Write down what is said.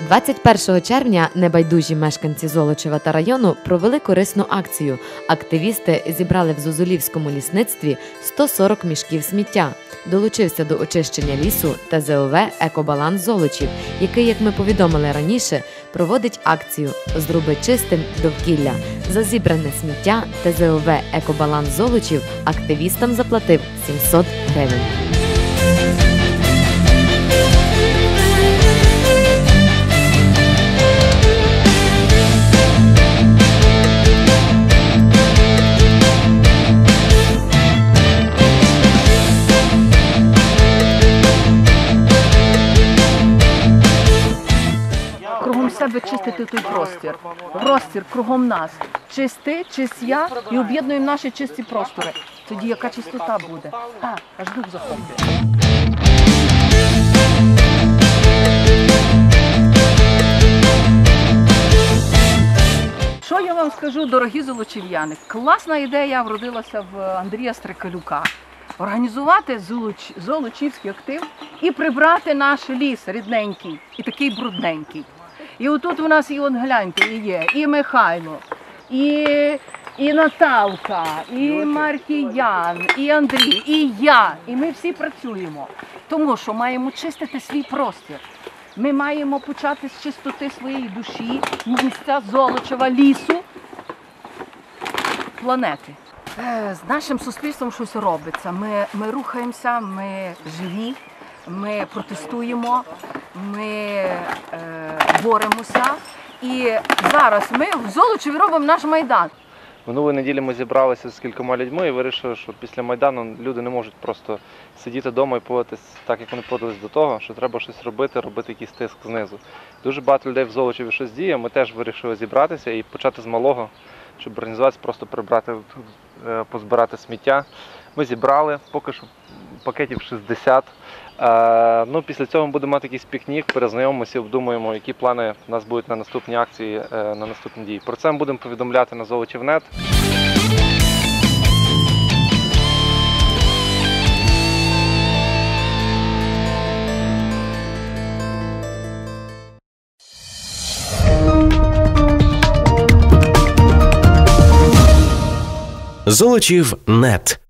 21 червня небайдужі мешканці Золочева та району провели корисну акцію. Активісти зібрали в Зозулівському лісництві 140 мішків сміття. Долучився до очищення лісу ТЗОВ Екобаланс Золочів, який, як ми повідомили раніше, проводить акцію Зроби чистим довкілля. За зібране сміття ТЗОВ Екобаланс Золочів активістам заплатив 700 гривень. Себе чистити той простір. Простір кругом нас. Чисти, чистя і об'єднуємо наші чисті простори. Тоді яка чистота буде? А, аж дух захоплює. Що я вам скажу, дорогі золочів'яни? Класна ідея вродилася в Андрія Стрикалюка. Організувати золоч... золочівський актив і прибрати наш ліс рідненький і такий брудненький. І отут у нас і от гляньте, і є, і Михайло, і, і Наталка, і Маркіян, і Андрій, і я. І ми всі працюємо. Тому що маємо чистити свій простір. Ми маємо почати з чистоти своєї душі, місця Золочева, лісу, планети. Е, З нашим суспільством щось робиться. Ми, ми рухаємося, ми живі, ми протестуємо, ми е, боремося. І зараз ми в Золочеві робимо наш майдан. Минулої неділі ми зібралися з кількома людьми і вирішили, що після Майдану люди не можуть просто сидіти вдома і поводитись так, як вони поводились до того, що треба щось робити, робити якийсь тиск знизу. Дуже багато людей в Золочеві щось діє. Ми теж вирішили зібратися і почати з малого, щоб організуватися, просто прибрати, е, позбирати сміття. Ми зібрали поки що пакетів 60. Е, ну, після цього ми будемо мати якийсь пікнік, перезнайомимося, обдумаємо, які плани в нас будуть на наступні акції, е, на наступні дії. Про це ми будемо повідомляти на Золочівнет. Золочів нет.